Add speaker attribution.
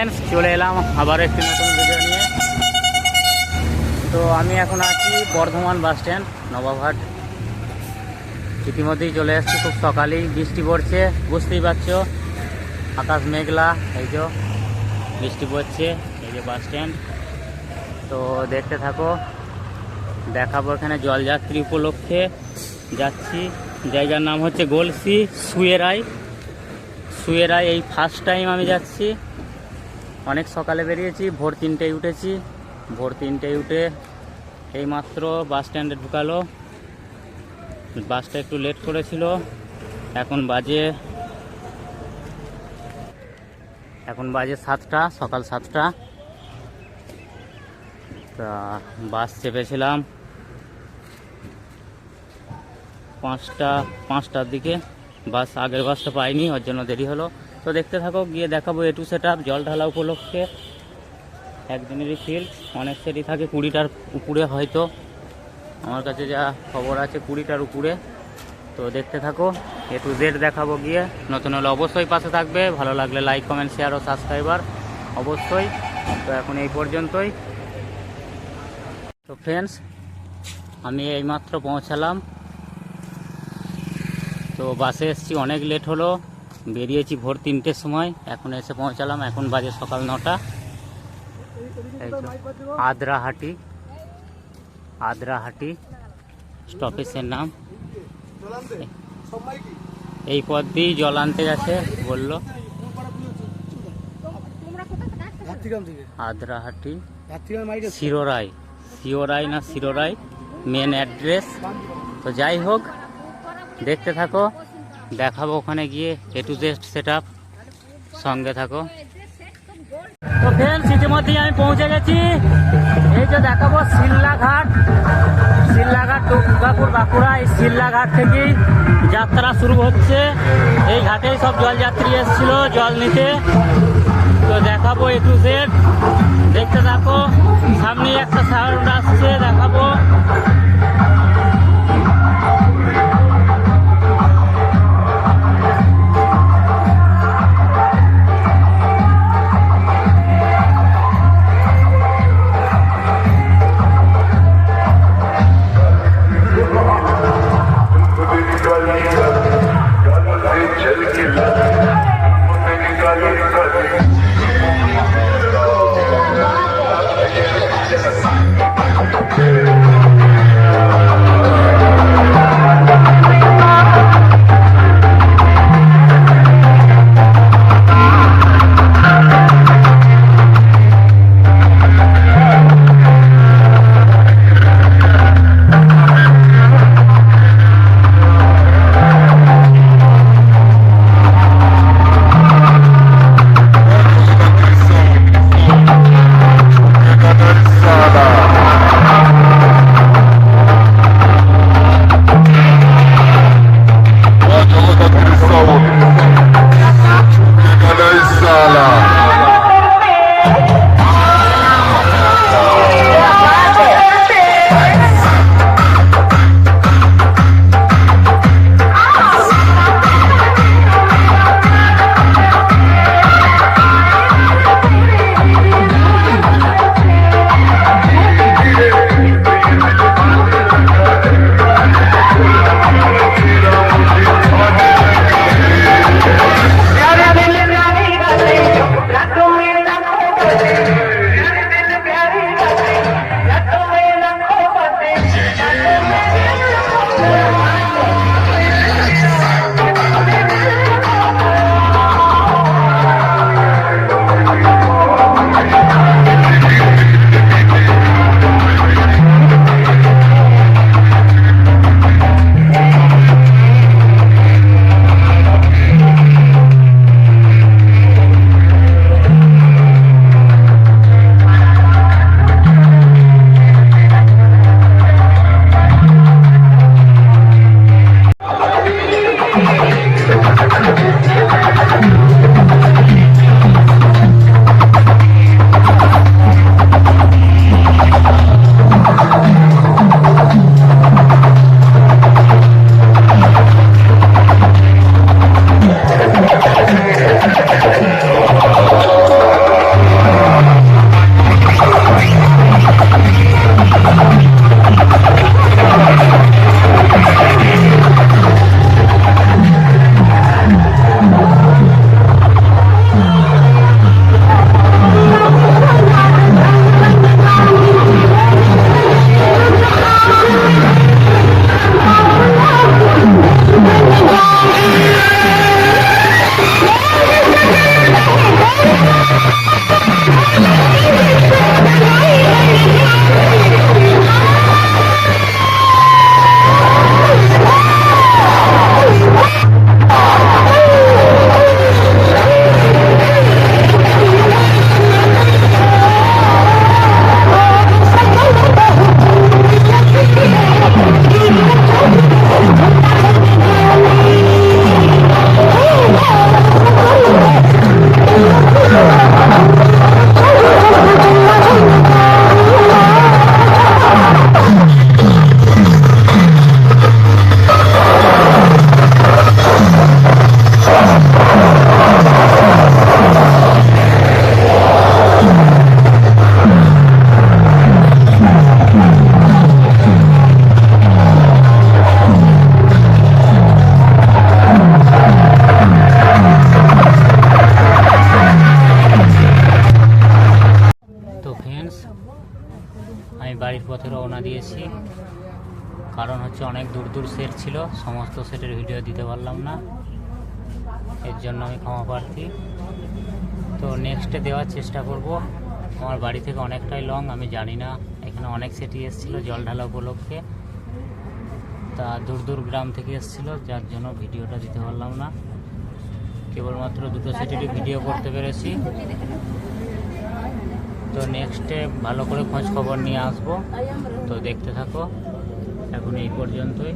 Speaker 1: Friends চলে এলাম আবার একটি নতুন ভিডিও নিয়ে। তো আমি এখন আছি বর্ধমান বাস স্ট্যান্ড, নবাবহাট। ইতিমধ্যেই চলে এসেছি, খুব সকালেই বৃষ্টি পড়ছে, বুঝতেই পারছ। আকাশ মেঘলা, এই যে বৃষ্টি পড়ছে, এই যে বাস স্ট্যান্ড। তো দেখতে থাকো, দেখাবো এখানে জলযাত্রী উপলক্ষে যাচ্ছি। জায়গার নাম হচ্ছে গোলসি সুয়েরাই। সুয়েরাই, এই ফার্স্ট টাইম আমি যাচ্ছি। অনেক সকালে বেরিয়েছি, ভোর তিনটেয় উঠেছি। ভোর তিনটেয় উঠে এইমাত্র বাস স্ট্যান্ডে ঢুকালো। বাসটা একটু লেট করেছিল। এখন বাজে এখন বাজে সাতটা, সকাল সাতটা। তা বাস চেপেছিলাম পাঁচটা, পাঁচটার দিকে। বাস আগের বাসটা পাইনি, ওর জন্য দেরি হলো। তো দেখতে থাকো, গিয়ে দেখাবো এটু সেট আপ জল ঢালা উপলক্ষে। একদিনেরই ফিল্ড অনেক সেটই থাকে কুড়িটার উপরে হয়তো। আমার কাছে যা খবর আছে কুড়িটার উপরে। তো দেখতে থাকো এ টু জেড দেখাবো গিয়ে। নতুন হলে অবশ্যই পাশে থাকবে। ভালো লাগলে লাইক কমেন্ট শেয়ার ও সাবস্ক্রাইবার অবশ্যই। তো এখন এই পর্যন্তই। তো ফ্রেন্ডস আমি এইমাত্র পৌঁছালাম। তো বাসে এসেছি, অনেক লেট হলো। বেরিয়েছি ভোর তিনটের সময়, এখন এসে পৌঁছালাম, এখন বাজে সকাল নটা। আদ্রাহাটি আদ্রাহাটি স্টপেজের নাম। এই পথ দিয়েই জল আনতে গেছে, বলল। আদ্রাহাটি শিরোরাই শিওরাই না শিরোরাই মেন অ্যাড্রেস তো যাই হোক, দেখতে থাকো। দেখাবো ওখানে গিয়ে এ টু জেড সেট সঙ্গে থাকো। তো ফ্রেন্ডস ইতিমধ্যেই আমি পৌঁছে গেছি। এই যে দেখাবো শিল্লাঘাট শিল্লাঘাট দুর্গাপুর, বাঁকুড়া, এই শিল্লাঘাট থেকেই যাত্রা শুরু হচ্ছে। এই ঘাটেই সব জলযাত্রী এসেছিল, জল নিতে। তো দেখাবো এ টু জেড দেখতে থাকো সামনে একটা সাউন্ড আসছে দেখাবো Thank you. দিয়েছি। কারণ হচ্ছে অনেক দূর দূর সেট ছিল, সমস্ত সেটের ভিডিও দিতে পারলাম না। এর জন্য আমি ক্ষমা প্রার্থী। তো নেক্সটে দেওয়ার চেষ্টা করব। আমার বাড়ি থেকে অনেকটাই লং আমি জানি না। এখানে অনেক সেটি এসেছিল জল ঢালা উপলক্ষে। তা দূর দূর গ্রাম থেকে এসেছিল, যার জন্য ভিডিওটা দিতে পারলাম না। কেবলমাত্র দুটো সেটেরই ভিডিও করতে পেরেছি। তো নেক্সটে ভালো করে খোঁজ খবর নিয়ে আসব। তো দেখতে থাকো এখন এই পর্যন্তই।